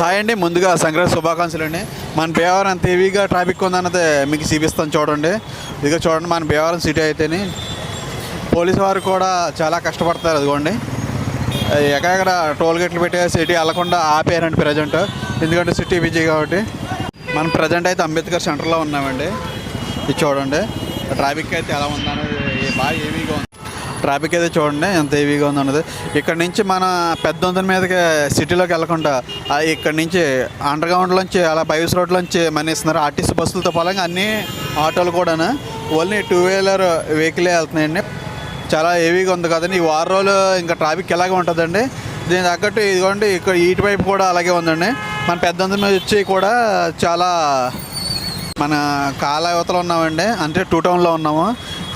Hi అండి. ముందుగా సంక్రాంతి శుభాకాంక్షలు అండి. మన భీమవరం ఎంత హెవీగా ట్రాఫిక్ ఉందన్నది మీకు చూపిస్తాను చూడండి. ఇదిగో చూడండి మన భీమవరం సిటీ అయితేని పోలీసు వారు కూడా చాలా కష్టపడతారు అదిగోండి. ఎక్కడెక్కడ టోల్ గేట్లు పెట్టే సిటీ వెళ్ళకుండా ఆపేయారండి ప్రజెంట్ ఎందుకంటే సిటీ బిజీ కాబట్టి. మనం ప్రజెంట్ అయితే అంబేద్కర్ సెంటర్లో ఉన్నామండి. ఇది చూడండి. ట్రాఫిక్ అయితే ఎలా ఉందనేది బాగా హెవీగా ఉంది. ట్రాఫిక్ అయితే చూడండి ఎంత హెవీగా ఉంది ఇక్కడ నుంచి మన పెద్ద వంతెన మీదకి సిటీలోకి వెళ్ళకుండా ఇక్కడ నుంచి అండర్ గ్రౌండ్లోంచి అలా బైస్ రోడ్లోంచి మనీ ఇస్తున్నారు. ఆర్టీసీ బస్సులతో పాలంగా అన్ని ఆటోలు కూడాను. ఓన్లీ టూ వీలర్ వెహికలే వెళ్తున్నాయండి. చాలా హెవీగా ఉంది కదండి. ఈ వారం రోజులు ఇంకా ట్రాఫిక్ ఎలాగే ఉంటుందండి. దీని తగ్గట్టు ఇదిగోండి ఇక్కడ ఇటు వైపు కూడా అలాగే ఉందండి. మన పెద్ద మీద వచ్చి కూడా చాలా మన కాలయవతలో ఉన్నామండి. అంటే టూ టౌన్లో ఉన్నాము.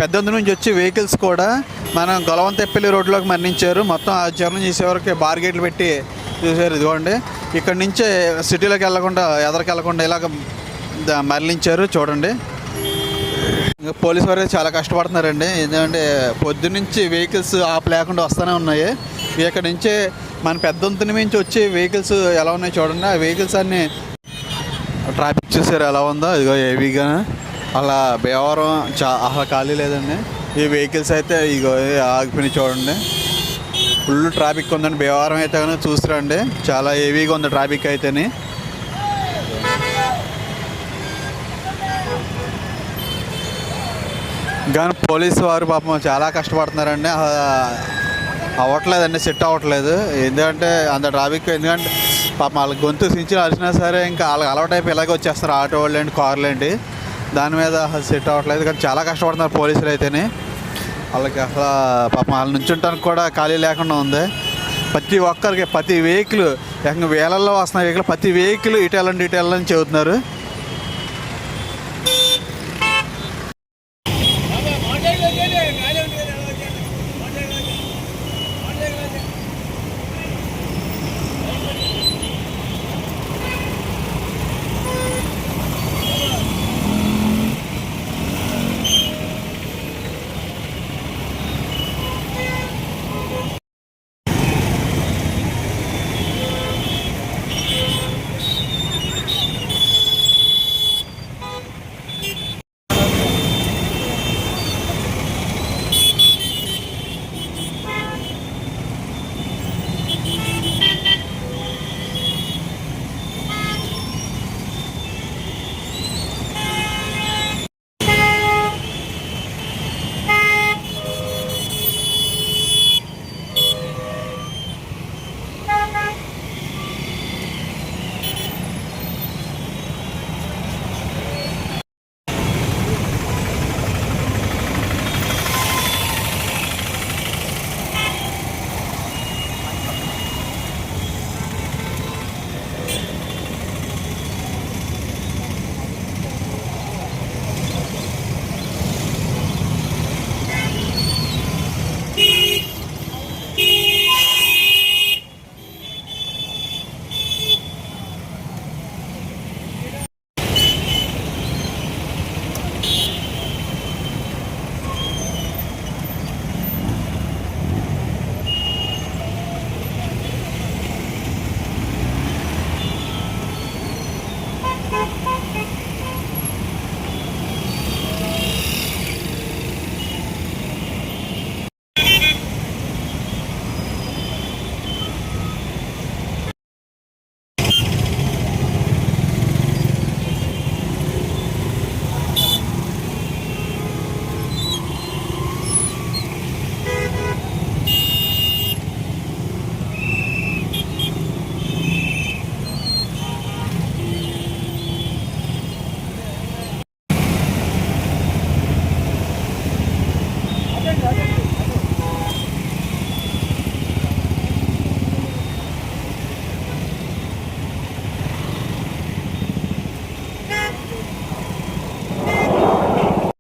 పెద్దందు నుంచి వచ్చి వెహికల్స్ కూడా మనం గొలవంతెప్పల్లి రోడ్లోకి మరణించారు. మొత్తం ఆ జర్నీ చేసేవరకు బార్గేట్లు పెట్టి చూసారు ఇదిగోండి. ఇక్కడ నుంచే సిటీలోకి వెళ్ళకుండా ఎదరికి వెళ్ళకుండా ఇలాగ మరణించారు. మరలించారు చూడండి. ఇంకా పోలీసు వారు చాలా కష్టపడుతున్నారండి. ఎందుకంటే పొద్దునుంచి వెహికల్స్ ఆప్ లేకుండా వస్తూనే ఉన్నాయి. ఇక్కడ నుంచి మన పెద్దొంతుని నుంచి వచ్చి వెహికల్స్ ఎలా ఉన్నాయి చూడండి. ఆ వెహికల్స్ అన్నీ ట్రాఫిక్ చూసారు ఎలా ఉందో? ఇదిగో హెవీగా అలా భీమవరం చా అసలు ఖాళీ లేదండి. ఈ వెహికల్స్ అయితే ఇగో ఆగిపోయినాయి చూడండి. ఫుల్ ట్రాఫిక్ ఉందండి. భీమవరం అయితే కనుక చూసిరండి. చాలా హెవీగా ఉంది ట్రాఫిక్ అయితేని. కానీ పోలీసు వారు పాపం చాలా కష్టపడుతున్నారండి. అవ్వట్లేదండి సెట్ అవ్వట్లేదు ఎందుకంటే అంత ట్రాఫిక్ ఎందుకంటే పాపం వాళ్ళ గొంతు సించి అరిచినా సరే ఇంకా వాళ్ళకి అలవాటైపు ఇలాగే వచ్చేస్తారు ఆటో వాళ్ళు ఏంటి కార్లు ఏంటి దాని మీద అసలు సెట్ అవ్వట్లేదు కానీ చాలా కష్టపడుతున్నారు పోలీసులు అయితేనే. వాళ్ళకి అసలు పాపం వాళ్ళ నుంచుంటానికి కూడా ఖాళీ లేకుండా ఉంది. ప్రతి ఒక్కరికి ప్రతి వెహికల్ ఏకంగా వేలల్లో వస్తున్న వెహికల్ ప్రతి వెహికల్ ఇటు వెళ్ళండి ఇటు చెబుతున్నారు.